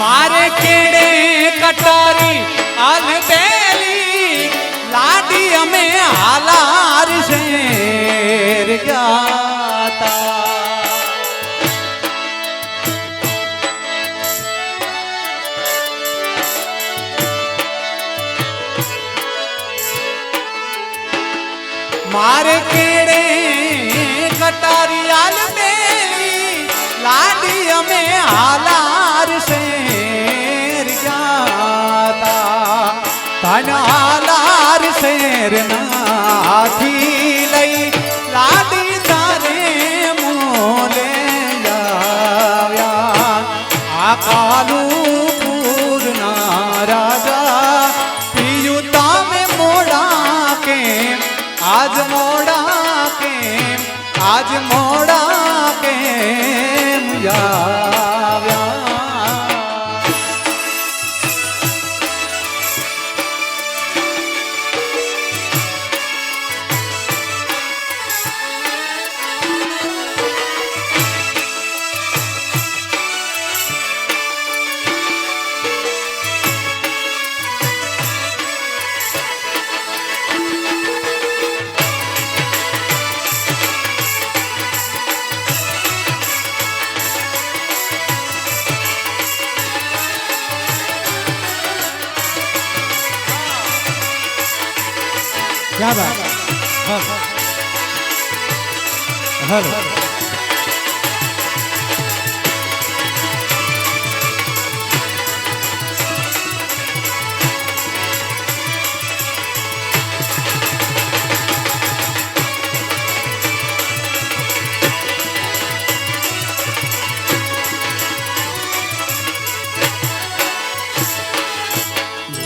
મારે કેડે કટારી અલબેલી લાડી અમે હાલાર શેર ગાતા. મારે કેડે કટારી આલમેલી લાડી અમે હાલાર શેર નાથી લઈ લાડી તારે મોલે આવ્યા આ કાલું પૂરના રાજા, પિયું તમે મોડા કેમ? આજ મોડા કેમ? આજ મોડા કેમ આવ્યા क्या बात हाँ हेलो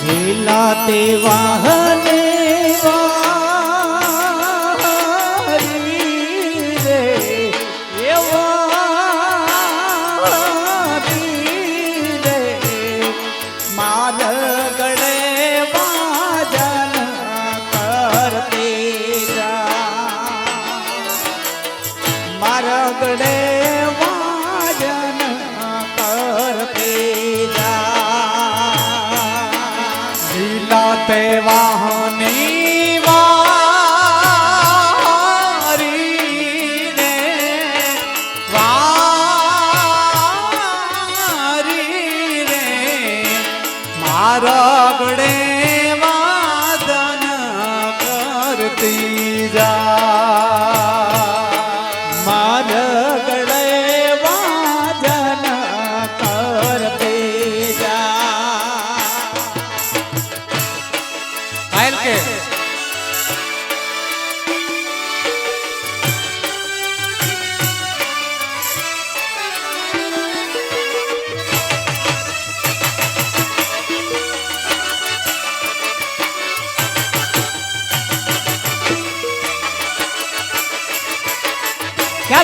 झेलाते वाहने લીલાતે વાહની વારી રે વારી રે મારા ગળે કે क्या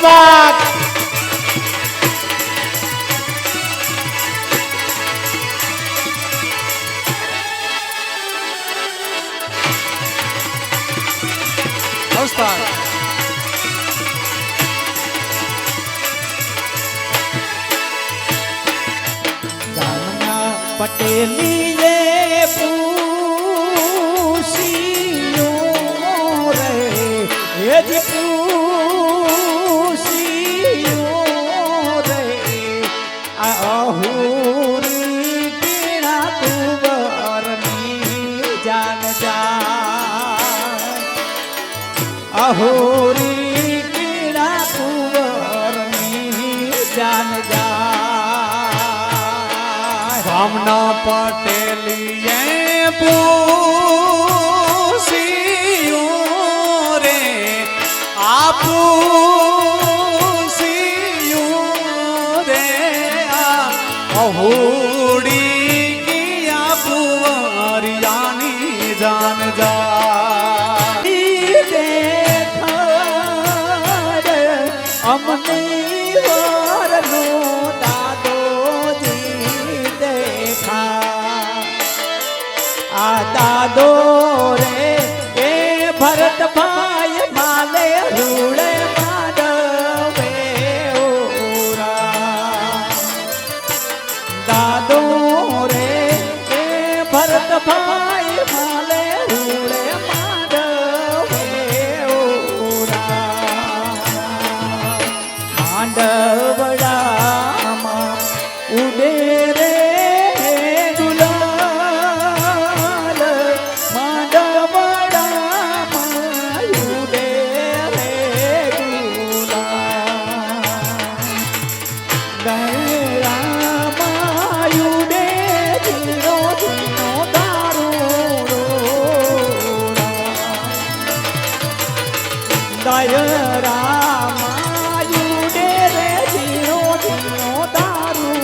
અહુરી પીણા તુવરની જાન જા ગામના પટેલીએ પૂછ્યું રે આપું રે આ અહોડી ગયા પુવરિયાની જાન જા અમને દયરામાયુડે રે જીરો જીનો દારૂ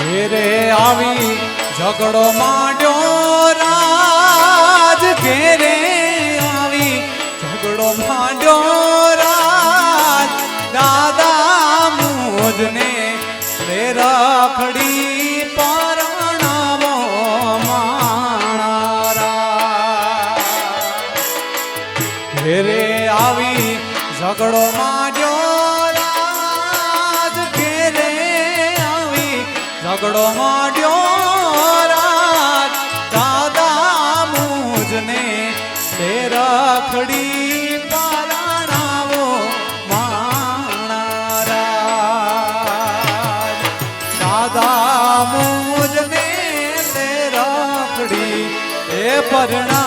ઘેરે આવી ઝઘડો માંડ્યો રાજ ઝઘડો માંડ્યો, રાજ ઘેરે આવી. ઝઘડો માંડ્યો, રાજ દાદા મુજને તે રખડી પારણાવો માણા રાજ દાદા મુજને તે રખડી એ પરણાવો મા